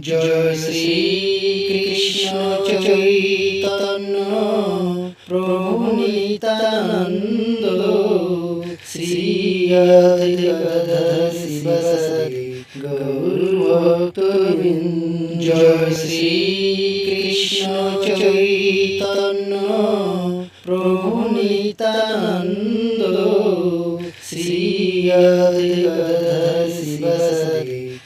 জয় শ্রী কৃষ্ণ চৈতন্য প্রভু নিত্যানন্দ শ্রী শিবসরি গৌর ভক্তবৃন্দ জয় শ্রী কৃষ্ণ চৈতন্য প্রভু নিত্যানন্দ শ্রী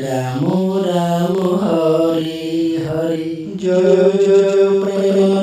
রাম রাম হরে হরে জয় জয় প্রেমানন্দ